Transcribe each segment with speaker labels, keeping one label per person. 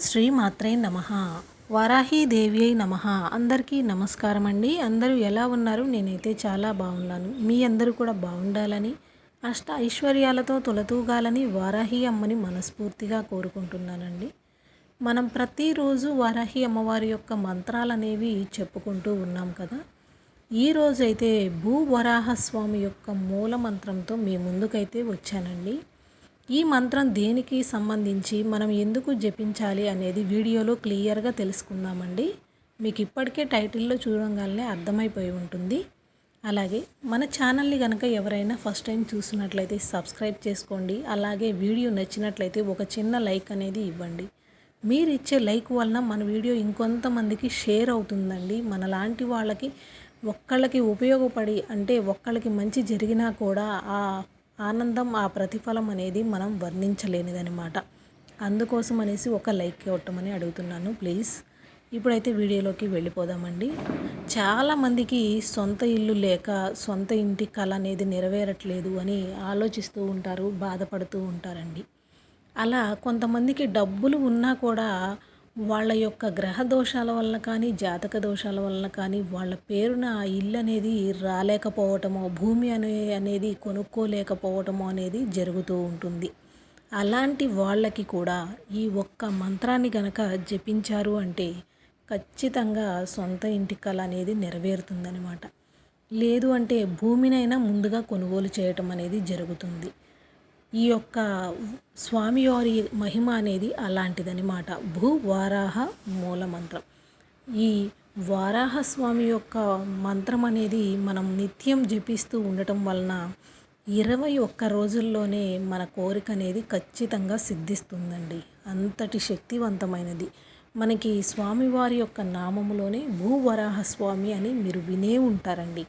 Speaker 1: శ్రీ మాత్రే నమ అయి నమ. అందరికీ నమస్కారం అండి. అందరూ ఎలా ఉన్నారు? నేనైతే చాలా బాగున్నాను. మీ అందరూ కూడా బాగుండాలని అష్ట ఐశ్వర్యాలతో తొలతూగాలని వారాహి అమ్మని మనస్ఫూర్తిగా కోరుకుంటున్నానండి. మనం ప్రతిరోజు వారాహి అమ్మవారి యొక్క మంత్రాలు అనేవి చెప్పుకుంటూ ఉన్నాం కదా. ఈరోజైతే భూ వరాహస్వామి యొక్క మూల మంత్రంతో మీ ముందుకైతే వచ్చానండి. ఈ మంత్రం దేనికి సంబంధించి మనం ఎందుకు జపించాలి అనేది వీడియోలో క్లియర్గా తెలుసుకుందామండి. మీకు ఇప్పటికే టైటిల్లో చూడంగానే అర్థమైపోయి ఉంటుంది. అలాగే మన ఛానల్ని కనుక ఎవరైనా ఫస్ట్ టైం చూసినట్లయితే సబ్స్క్రైబ్ చేసుకోండి. అలాగే వీడియో నచ్చినట్లయితే ఒక చిన్న లైక్ అనేది ఇవ్వండి. మీరు ఇచ్చే లైక్ వలన మన వీడియో ఇంకొంతమందికి షేర్ అవుతుందండి. మనలాంటి వాళ్ళకి ఒక్కళ్ళకి ఉపయోగపడి అంటే ఒక్కళ్ళకి మంచి జరిగినా కూడా ఆ ఆనందం ఆ ప్రతిఫలం అనేది మనం వర్ణించలేనిదనమాట అందుకోసం అనేసి ఒక లైక్ ఇవ్వటమని అడుగుతున్నాను ప్లీజ్. ఇప్పుడైతే వీడియోలోకి వెళ్ళిపోదామండి. చాలామందికి సొంత ఇల్లు లేక సొంత ఇంటి కళ అనేది నెరవేరట్లేదు అని ఆలోచిస్తూ ఉంటారు బాధపడుతూ ఉంటారండి. అలా కొంతమందికి డబ్బులు ఉన్నా కూడా వాళ్ళ యొక్క గ్రహ దోషాల వల్ల కానీ జాతక దోషాల వల్ల కానీ వాళ్ళ పేరున ఆ ఇల్లు అనేది రాలేకపోవటమో భూమి అనే అనేది కొనుక్కోలేకపోవటమో అనేది జరుగుతూ ఉంటుంది. అలాంటి వాళ్ళకి కూడా ఈ ఒక్క మంత్రాన్ని గనక జపించారు అంటే ఖచ్చితంగా సొంత ఇంటి కళ అనేది నెరవేరుతుందనమాట లేదు అంటే భూమినైనా ముందుగా కొనుగోలు చేయటం అనేది జరుగుతుంది. ఈ యొక్క స్వామివారి మహిమ అనేది అలాంటిదనమాట భూ వారాహ మూల మంత్రం ఈ వారాహ స్వామి యొక్క మంత్రం అనేది మనం నిత్యం జపిస్తూ ఉండటం వలన ఇరవై ఒక్క రోజుల్లోనే మన కోరిక అనేది ఖచ్చితంగా సిద్ధిస్తుందండి. అంతటి శక్తివంతమైనది. మనకి స్వామివారి యొక్క నామములోనే భూవరాహ స్వామి అని మీరు వినే ఉంటారండి.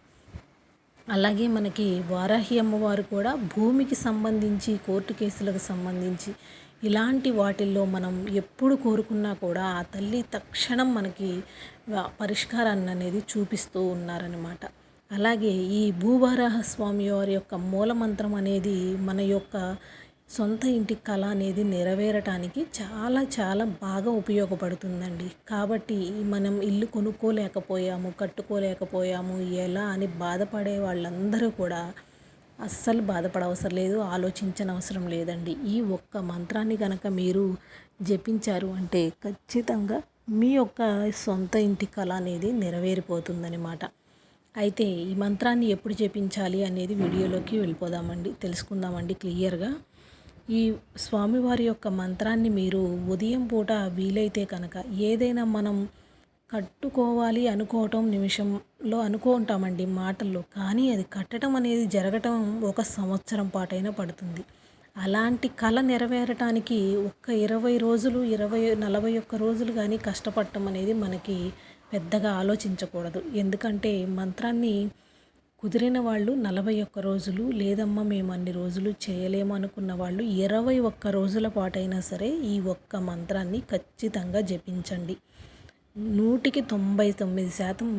Speaker 1: అలాగే మనకి వారాహి అమ్మవారు కూడా భూమికి సంబంధించి కోర్టు కేసులకు సంబంధించి ఇలాంటి వాటిల్లో మనం ఎప్పుడు కోరుకున్నా కూడా ఆ తల్లి తక్షణం మనకి పరిష్కారాన్ని అనేది చూపిస్తూ ఉన్నారనమాట అలాగే ఈ భూవారాహ స్వామి వారి యొక్క మూలమంత్రం అనేది మన యొక్క సొంత ఇంటి కళ అనేది నెరవేరటానికి చాలా చాలా బాగా ఉపయోగపడుతుందండి. కాబట్టి మనం ఇల్లు కొనుక్కోలేకపోయాము కట్టుకోలేకపోయాము ఎలా అని బాధపడే వాళ్ళందరూ కూడా అస్సలు బాధపడవసరం లేదు ఆలోచించిన అవసరం లేదండి. ఈ ఒక్క మంత్రాన్ని కనుక మీరు జపించారు అంటే ఖచ్చితంగా మీ యొక్క సొంత ఇంటి కళ అనేది నెరవేరిపోతుందనమాట అయితే ఈ మంత్రాన్ని ఎప్పుడు జపించాలి అనేది వీడియోలోకి వెళ్ళిపోదామండి తెలుసుకుందామండి క్లియర్గా. ఈ స్వామివారి యొక్క మంత్రాన్ని మీరు ఉదయం పూట వీలైతే కనుక ఏదైనా మనం కట్టుకోవాలి అనుకోవటం నిమిషంలో అనుకుంటామండి మాటల్లో. కానీ అది కట్టడం అనేది జరగటం ఒక సంవత్సరం పాటైనా పడుతుంది. అలాంటి కళ నెరవేరటానికి ఒక్క ఇరవై రోజులు ఇరవై నలభై ఒక్క రోజులు కానీ కష్టపడటం అనేది మనకి పెద్దగా ఆలోచించకూడదు. ఎందుకంటే మంత్రాన్ని కుదిరిన వాళ్ళు నలభై ఒక్క రోజులు లేదమ్మా మేము అన్ని రోజులు చేయలేము అనుకున్న వాళ్ళు ఇరవై ఒక్క రోజుల పాటైనా సరే ఈ ఒక్క మంత్రాన్ని ఖచ్చితంగా జపించండి. నూటికి తొంభై తొమ్మిది శాతం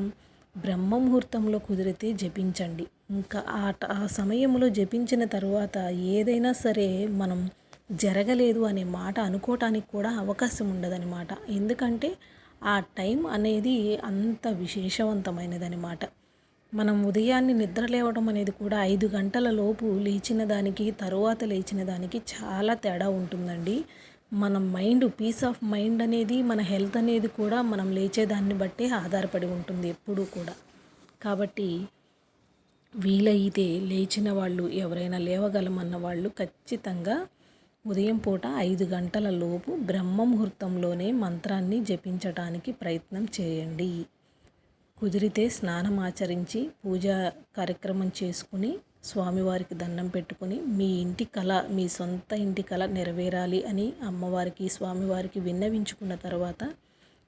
Speaker 1: బ్రహ్మ ముహూర్తంలో కుదిరితే జపించండి. ఇంకా ఆ ఆ సమయంలో జపించిన తర్వాత ఏదైనా సరే మనం జరగలేదు అనే మాట అనుకోవటానికి కూడా అవకాశం ఉండదనమాట ఎందుకంటే ఆ టైం అనేది అంత విశేషవంతమైనదనమాట మనం ఉదయాన్నే నిద్ర లేవడం అనేది కూడా ఐదు గంటల లోపు లేచిన దానికి తరువాత లేచిన దానికి చాలా తేడా ఉంటుందండి. మన మైండ్ పీస్ ఆఫ్ మైండ్ అనేది మన హెల్త్ అనేది కూడా మనం లేచేదాన్ని బట్టే ఆధారపడి ఉంటుంది ఎప్పుడూ కూడా. కాబట్టి వీలైతే లేచిన వాళ్ళు ఎవరైనా లేవగలమన్న వాళ్ళు ఖచ్చితంగా ఉదయం పూట ఐదు గంటల లోపు బ్రహ్మ ముహూర్తంలోనే మంత్రాన్ని జపించటానికి ప్రయత్నం చేయండి. కుదిరితే స్నానం ఆచరించి పూజా కార్యక్రమం చేసుకుని స్వామివారికి దండం పెట్టుకుని మీ ఇంటి కళ మీ సొంత ఇంటి కళ నెరవేరాలి అని అమ్మవారికి స్వామివారికి విన్నవించుకున్న తర్వాత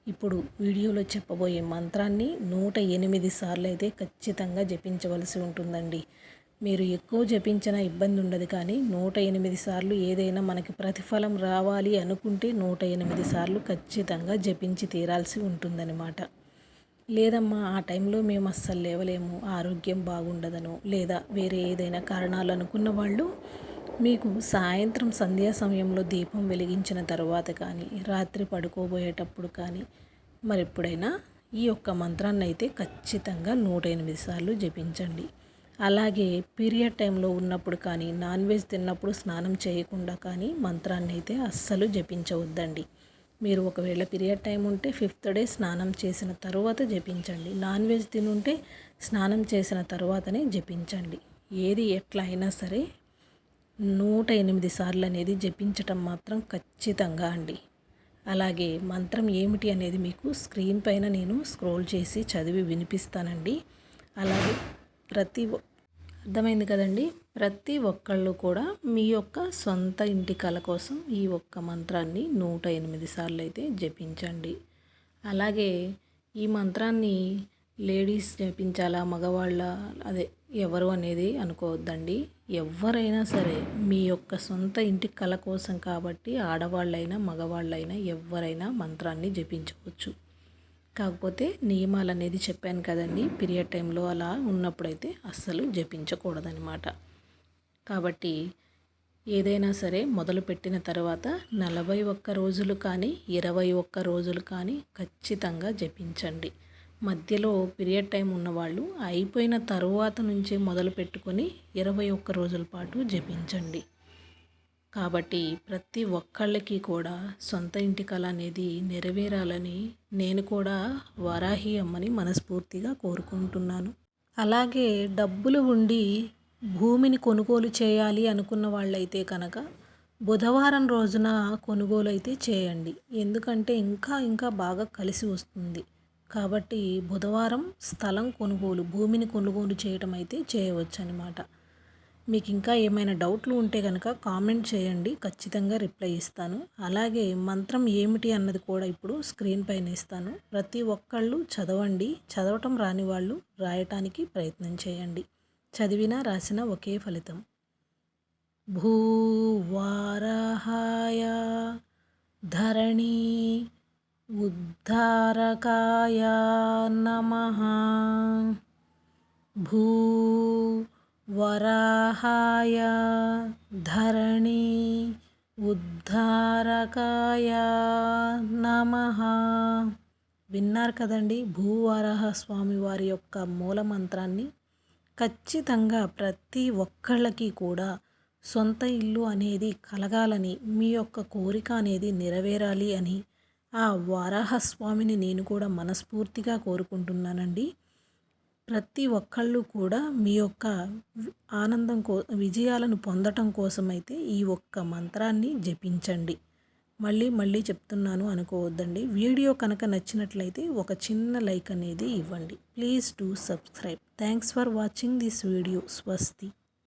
Speaker 1: ఇప్పుడు వీడియోలో చెప్పబోయే మంత్రాన్ని నూట ఎనిమిది సార్లు అయితే ఖచ్చితంగా జపించవలసి ఉంటుందండి. మీరు ఎక్కువ జపించిన ఇబ్బంది ఉండదు కానీ నూట ఎనిమిది సార్లు ఏదైనా మనకి ప్రతిఫలం రావాలి అనుకుంటే నూట ఎనిమిది సార్లు ఖచ్చితంగా జపించి తీరాల్సి ఉంటుందన్నమాట. లేదమ్మా ఆ టైంలో మేము అస్సలు లేవలేము. ఆరోగ్యం బాగుండదను లేదా వేరే ఏదైనా కారణాలు అనుకున్న వాళ్ళు మీకు సాయంత్రం సంధ్యా సమయంలో దీపం వెలిగించిన తర్వాత కానీ రాత్రి పడుకోబోయేటప్పుడు కానీ మరి ఎప్పుడైనా ఈ యొక్క మంత్రాన్ని అయితే ఖచ్చితంగా నూట ఎనిమిది సార్లు జపించండి. అలాగే పీరియడ్ టైంలో ఉన్నప్పుడు కానీ నాన్ వెజ్ తిన్నప్పుడు స్నానం చేయకుండా కానీ మంత్రాన్ని అయితే అస్సలు జపించవద్దండి. మీరు ఒకవేళ పీరియడ్ టైం ఉంటే ఫిఫ్త్ డే స్నానం చేసిన తర్వాత జపించండి. నాన్ వెజ్ తినుంటే స్నానం చేసిన తర్వాతనే జపించండి. ఏది ఎట్లా అయినా సరే నూట ఎనిమిది సార్లు అనేది జపించటం మాత్రం ఖచ్చితంగా అండి. అలాగే మంత్రం ఏమిటి అనేది మీకు స్క్రీన్ పైన నేను స్క్రోల్ చేసి చదివి వినిపిస్తానండి. అలాగే ప్రతి అర్థమైంది కదండి. ప్రతి ఒక్కళ్ళు కూడా మీ యొక్క సొంత ఇంటి కళ కోసం ఈ ఒక్క మంత్రాన్ని నూట ఎనిమిది సార్లు అయితే జపించండి. అలాగే ఈ మంత్రాన్ని లేడీస్ జపించాలా మగవాళ్ళ అదే ఎవరు అనేది అనుకోవద్దండి. ఎవరైనా సరే మీ యొక్క సొంత ఇంటి కళ కోసం కాబట్టి ఆడవాళ్ళైనా మగవాళ్ళైనా ఎవరైనా మంత్రాన్ని జపించవచ్చు. కాకపోతే నియమాలు అనేది చెప్పాను కదండి. పీరియడ్ టైంలో అలా ఉన్నప్పుడైతే అస్సలు జపించకూడదనమాట కాబట్టి ఏదైనా సరే మొదలుపెట్టిన తర్వాత నలభై ఒక్క రోజులు కానీ ఇరవై ఒక్క రోజులు కానీ ఖచ్చితంగా జపించండి. మధ్యలో పీరియడ్ టైం ఉన్నవాళ్ళు అయిపోయిన తరువాత నుంచే మొదలు పెట్టుకొని ఇరవై ఒక్క రోజుల పాటు జపించండి. కాబట్టి ప్రతి ఒక్కళ్ళకి కూడా సొంత ఇంటి కళ అనేది నెరవేరాలని నేను కూడా వరాహి అమ్మని మనస్ఫూర్తిగా కోరుకుంటున్నాను. అలాగే డబ్బులు ఉండి భూమిని కొనుగోలు చేయాలి అనుకున్న వాళ్ళైతే కనుక బుధవారం రోజున కొనుగోలు అయితే చేయండి. ఎందుకంటే ఇంకా ఇంకా బాగా కలిసి వస్తుంది. కాబట్టి బుధవారం స్థలం కొనుగోలు భూమిని కొనుగోలు చేయటం అయితే చేయవచ్చు అనమాట మీకు ఇంకా ఏమైనా డౌట్లు ఉంటే కనుక కామెంట్ చేయండి ఖచ్చితంగా రిప్లై ఇస్తాను. అలాగే మంత్రం ఏమిటి అన్నది కూడా ఇప్పుడు స్క్రీన్ పైన ఇస్తాను. ప్రతి ఒక్కళ్ళు చదవండి చదవటం రాని వాళ్ళు రాయటానికి ప్రయత్నం చేయండి. చదివినా రాసిన ఒకే ఫలితం. భూవారాహాయ ధరణి ఉద్ధారకాయ నమ. వరాహాయ ధరణి ఉద్ధారకాయ నమ. విన్నారు కదండి భూవరాహ స్వామి వారి యొక్క మూల మంత్రాన్ని? ఖచ్చితంగా ప్రతి ఒక్కళ్ళకి కూడా సొంత ఇల్లు అనేది కలగాలని మీ యొక్క కోరిక అనేది నెరవేరాలి అని ఆ వరాహస్వామిని నేను కూడా మనస్ఫూర్తిగా కోరుకుంటున్నానండి. ప్రతి ఒక్కళ్ళు కూడా మీ యొక్క ఆనందం కో విజయాలను పొందటం కోసమైతే ఈ ఒక్క మంత్రాన్ని జపించండి. మళ్ళీ మళ్ళీ చెప్తున్నాను అనుకోవద్దండి. వీడియో కనుక నచ్చినట్లయితే ఒక చిన్న లైక్ అనేది ఇవ్వండి. Please do subscribe. Thanks for watching this video. స్వస్తి.